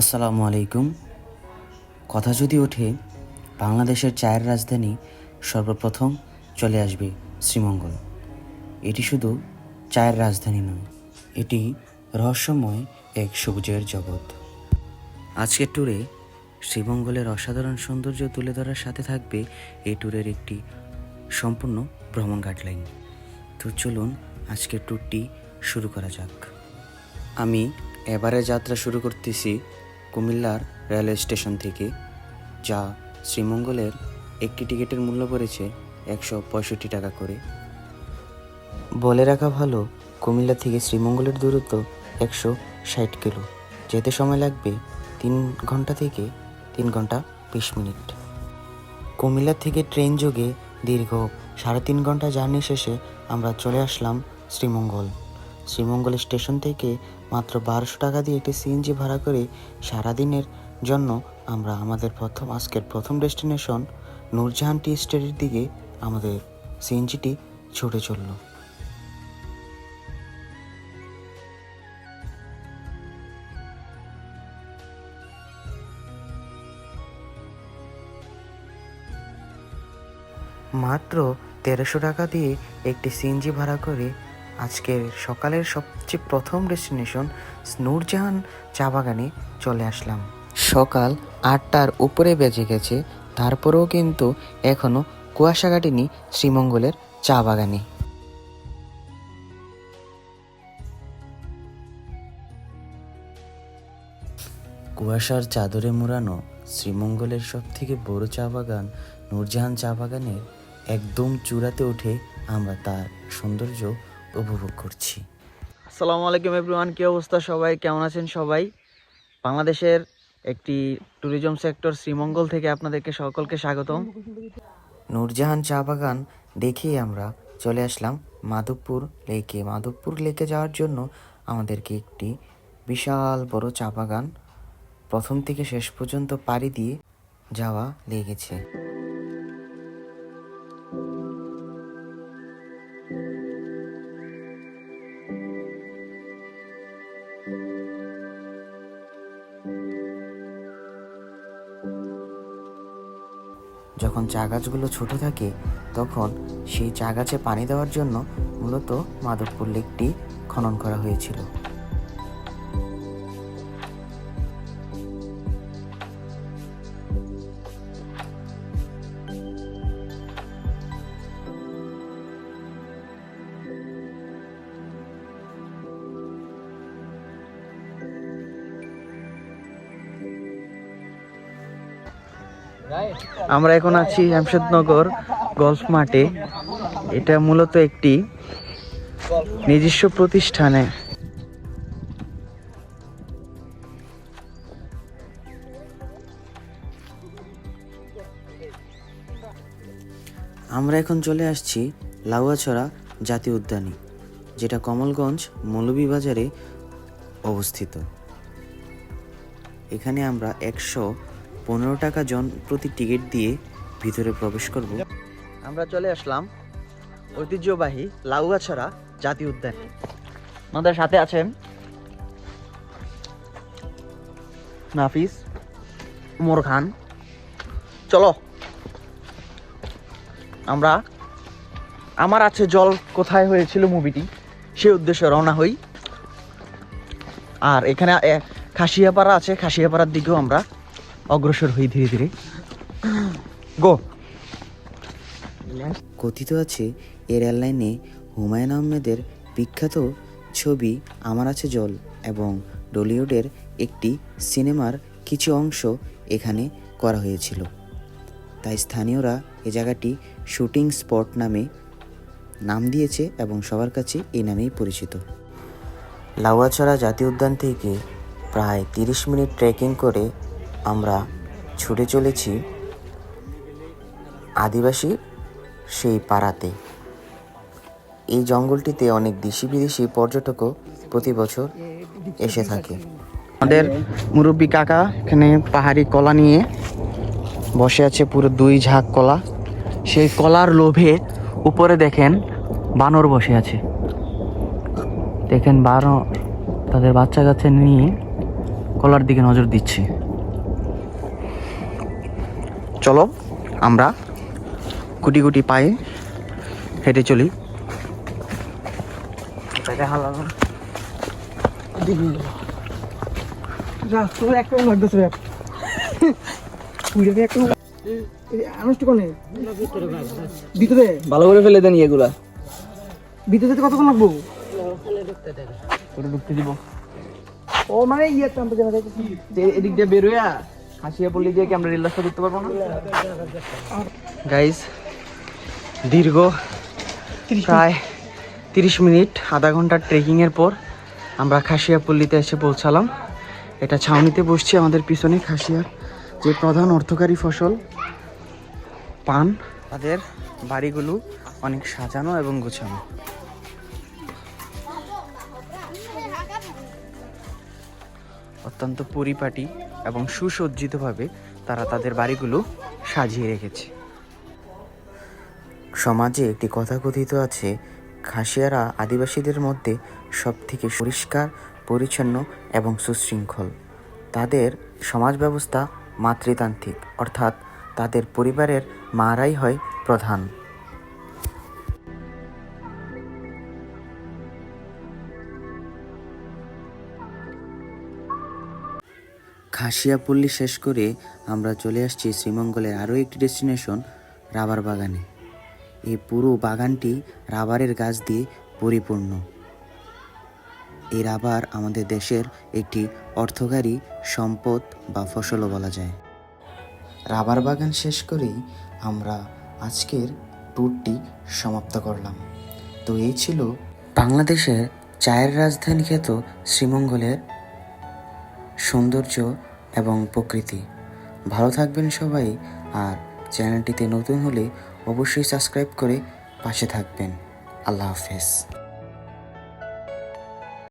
আসসালামু আলাইকুম। কথা যদি ওঠে, বাংলাদেশের চায়ের রাজধানী সর্বপ্রথম চলে আসবে শ্রীমঙ্গল। এটি শুধু চায়ের রাজধানী নয়, এটি রহস্যময় এক সবুজের জগৎ। আজকের ট্যুরে শ্রীমঙ্গলের অসাধারণ সৌন্দর্য তুলে ধরার সাথে থাকবে এই ট্যুরের একটি সম্পূর্ণ ভ্রমণ গাইডলাইন। তো চলুন আজকের ট্যুরটি শুরু করা যাক। আমি এবারে যাত্রা শুরু করতেছি কুমিল্লার রেলওয়ে স্টেশন থেকে, যা শ্রীমঙ্গলের একটি টিকিটের মূল্য পড়েছে একশো পঁয়ষট্টি টাকা করে। বলে রাখা ভালো, কুমিল্লা থেকে শ্রীমঙ্গলের দূরত্ব একশো ষাট কিলো। যেতে সময় লাগবে তিন ঘণ্টা থেকে তিন ঘণ্টা বিশ মিনিট। কুমিল্লা থেকে ট্রেন যোগে দীর্ঘ সাড়ে তিন ঘণ্টা জার্নি শেষে আমরা চলে আসলাম শ্রীমঙ্গল। শ্রীমঙ্গল স্টেশন থেকে মাত্র বারোশো টাকা দিয়ে একটি সিএনজি ভাড়া করে সারাদিনের জন্য আমরা আমাদের প্রথম, আজকের প্রথম ডেস্টিনেশন নূরজাহান টি স্টেটের দিকে আমাদের সিএনজিটি ছুটে চলল। মাত্র তেরোশো টাকা দিয়ে একটি সিএনজি ভাড়া করে আজকের সকালের সবচেয়ে প্রথম ডেস্টিনেশন নূরজাহান চা বাগানে চলে আসলাম। সকাল আটটার উপরে বেজে গেছে, তারপরেও কিন্তু এখনও কুয়াশা কাটেনি শ্রীমঙ্গলের চা বাগানে। কুয়াশার চাদরে মোড়ানো শ্রীমঙ্গলের সব থেকে বড় চা বাগান নূরজাহান চা বাগানের একদম চূড়াতে উঠে আমরা তার সৌন্দর্য উপভোগ করছি। আসসালামু আলাইকুম এভরিওয়ান কী অবস্থা সবাই? কেমন আছেন সবাই? বাংলাদেশের একটি ট্যুরিজম সেক্টর শ্রীমঙ্গল থেকে আপনাদেরকে সকলকে স্বাগতম। নূরজাহান চা বাগান দেখেই আমরা চলে আসলাম মাধবপুর লেকে। মাধবপুর লেকে যাওয়ার জন্য আমাদেরকে একটি বিশাল বড় চা বাগান প্রথম থেকে শেষ পর্যন্ত পাড়ি দিয়ে যাওয়া লেগেছে। যখন চা গাছগুলো ছোট থাকে, তখন সেই চা গাছে পানি দেওয়ার জন্য মূলত মাধবপুর লেকটি খনন করা হয়েছিল। আমরা এখন আছি জামশেদনগর গলফ মাঠে। এটা মূলত একটি নিজস্ব প্রতিষ্ঠানে। আমরা এখন চলে আসছি লাউয়াছড়া জাতীয় উদ্যানে, যেটা কমলগঞ্জ মৌলভীবাজারে অবস্থিত। এখানে আমরা একশো পনেরো টাকা জন প্রতি টিকিট দিয়ে ভিতরে প্রবেশ করব। আমরা চলে আসলাম ঐতিহ্যবাহী লাউগাছড়া জাতীয় উদ্যান। আমাদের সাথে আছেন নাফিস, উমর খান। চলো। আমরা, আমার আছে জল কোথায় হয়েছিল মুভিটি সে উদ্দেশ্যে রওনা হই। আর এখানে খাসিয়াপাড়া আছে, খাসিয়াপাড়ার দিকেও আমরা অগ্রসর হই ধীরে ধীরে। গো। কথিত আছে এর এয়ারলাইনে হুমায়ুন আহমেদের বিখ্যাত ছবি আমার আছে জল এবং ডলিউডের একটি সিনেমার কিছু অংশ এখানে করা হয়েছিল। তাই স্থানীয়রা এ জায়গাটি শুটিং স্পট নামে নাম দিয়েছে এবং সবার কাছে এই নামেই পরিচিত। লাউয়াছড়া জাতীয় উদ্যান থেকে প্রায় তিরিশ মিনিট ট্রেকিং করে আমরা ছুটে চলেছি আদিবাসী সেই পাড়াতে। এই জঙ্গলটিতে অনেক দেশি বিদেশি পর্যটকও প্রতি বছর এসে থাকে। আমাদের মুরব্বী কাকা এখানে পাহাড়ি কলা নিয়ে বসে আছে পুরো দুই ঝাঁক কলা। সেই কলার লোভে উপরে দেখেন বানর বসে আছে। দেখেন বানর তাদের বাচ্চা কাচ্চা নিয়ে কলার দিকে নজর দিচ্ছি। চলো আমরা গুটি গুটি পায়ে হেঁটে চলি। ভিতরে ভালো করে ফেলে দেন এগুলা ভিতরে যেতে কতক্ষণ লাগবো? ঢুকতে দিব। ও মানে ইয়ে এদিক দিয়ে বেরোয়া হাসিয়া দিয়ে কি আমরা রেল রাস্তা করতে পারব না? গাইজ দীর্ঘ প্রায় তিরিশ মিনিট আধা ঘণ্টার ট্রেকিংয়ের পর আমরা খাসিয়াপল্লিতে এসে পৌঁছালাম। এটা ছাউনিতে বসছি আমাদের পিছনে খাসিয়ার যে প্রধান অর্থকারী ফসল পান তাদের বাড়িগুলো অনেক সাজানো এবং গোছানো। অত্যন্ত পরিপাটি এবং সুসজ্জিতভাবে তারা তাদের বাড়িগুলো সাজিয়ে রেখেছে। সমাজে একটি কথাকথিত আছে, খাসিয়ারা আদিবাসীদের মধ্যে সব থেকে পরিষ্কার, পরিচ্ছন্ন এবং সুশৃঙ্খল। তাদের সমাজ ব্যবস্থা মাতৃতান্ত্রিক, অর্থাৎ তাদের পরিবারের মারাই হয় প্রধান। খাসিয়াপল্লী শেষ করে আমরা চলে আসছি শ্রীমঙ্গলের আরও একটি ডেস্টিনেশন, রাবার বাগানে। এই পুরো বাগানটি রাবারের গাছ দিয়ে পরিপূর্ণ। এই রাবার আমাদের দেশের একটি অর্থকারী সম্পদ বা ফসলও বলা যায়। রাবার বাগান শেষ করেই আমরা আজকের ট্যুরটি সমাপ্ত করলাম। তো এই ছিল বাংলাদেশের চায়ের রাজধানী খ্যাত শ্রীমঙ্গলের সৌন্দর্য এবং প্রকৃতি। ভালো থাকবেন সবাই আর চ্যানেলটিতে নতুন হলে অবশ্যই সাবস্ক্রাইব করে পাশে থাকবেন। আল্লাহ হাফেজ।